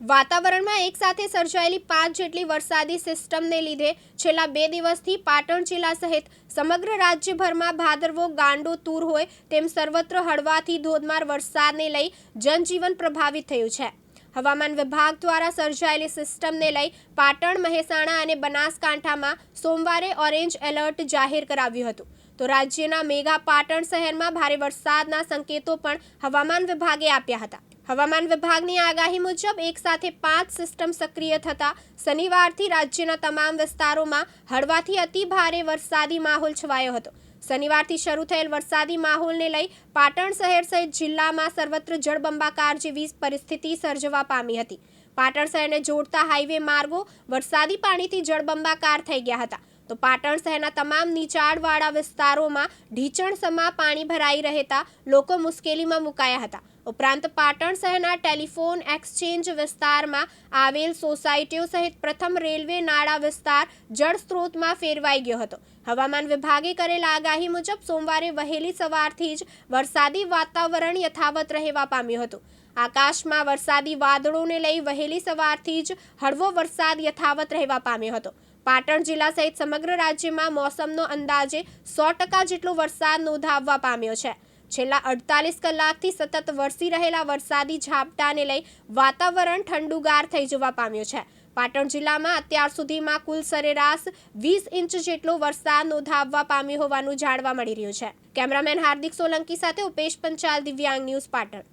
વાતાવરણમાં એકસાથે સર્જાયેલી પાંચ જેટલી વરસાદી સિસ્ટમને લીધે છેલ્લા બે દિવસથી પાટણ જિલ્લા સહિત સમગ્ર રાજ્યભરમાં ભાદરવો ગાંડો તૂર હોય તેમ સર્વત્ર હળવાથી ધોધમાર વરસાદને લઈ જનજીવન પ્રભાવિત થયું છે. હવામાન વિભાગ દ્વારા સર્જાયેલી સિસ્ટમને લઈ પાટણ, મહેસાણા અને બનાસકાંઠામાં સોમવારે ઓરેન્જ એલર્ટ જાહેર કરાવ્યું હતું. તો રાજ્યના મેગા પાટણ શહેરમાં ભારે વરસાદના સંકેતો પણ હવામાન વિભાગે આપ્યા હતા. હવામાન વિભાગની આગાહી મુજબ એક સાથે પાંચ સિસ્ટમ સક્રિય થતા શનિવારથી રાજ્યના તમામ વિસ્તારોમાં હળવાથી અતિ ભારે વરસાદી માહોલ છવાયો હતો. શનિવારથી શરૂ થયેલ વરસાદી માહોલને લઈ પાટણ શહેર સહિત જિલ્લામાં સર્વત્ર જળબંબાકાર જેવી પરિસ્થિતિ સર્જવા પામી હતી. પાટણ શહેરને જોડતા હાઈવે માર્ગો વરસાદી પાણીથી જળબંબાકાર થઈ ગયા હતા. તો પાટણ શહેરના તમામ નીચાણવાળા વિસ્તારોમાં ઢીચણસમા પાણી ભરાઈ રહેતા લોકો મુશ્કેલીમાં મુકાયા હતા. ઉપરાંત પાટણ શહેરના ટેલિફોન એક્સચેન્જ વિસ્તારમાં આવેલ સોસાયટીઓ સહિત પ્રથમ રેલવે નાળા વિસ્તાર જળ સ્ત્રોતમાં ફેરવાઈ ગયો હતો. હવામાન વિભાગે કરેલ આગાહી મુજબ સોમવારે વહેલી સવારથી જ વરસાદી વાતાવરણ યથાવત રહેવા પામ્યું હતું. આકાશમાં વરસાદી વાદળોને લઈ વહેલી સવારથી જ હળવો વરસાદ યથાવત રહેવા પામ્યો હતો. પાટણ જિલ્લા સહિત સમગ્ર રાજ્યમાં મોસમનો અંદાજે સો ટકા જેટલો વરસાદ નોંધાવવા પામ્યો છે. છેલ્લા અડતાલીસ કલાકથી સતત વરસી રહેલા વરસાદી ઝાપટાને લઈ વાતાવરણ ઠંડુગાર થઈ જવા પામ્યું છે. પાટણ જિલ્લામાં અત્યાર સુધીમાં કુલ સરેરાશ વીસ ઇંચ જેટલો વરસાદ નોંધાવવા પામ્યો હોવાનું જાણવા મળી રહ્યું છે. કેમેરામેન હાર્દિક સોલંકી સાથે ઉપેશ પંચાલ, દિવ્યાંગ ન્યૂઝ પાટણ.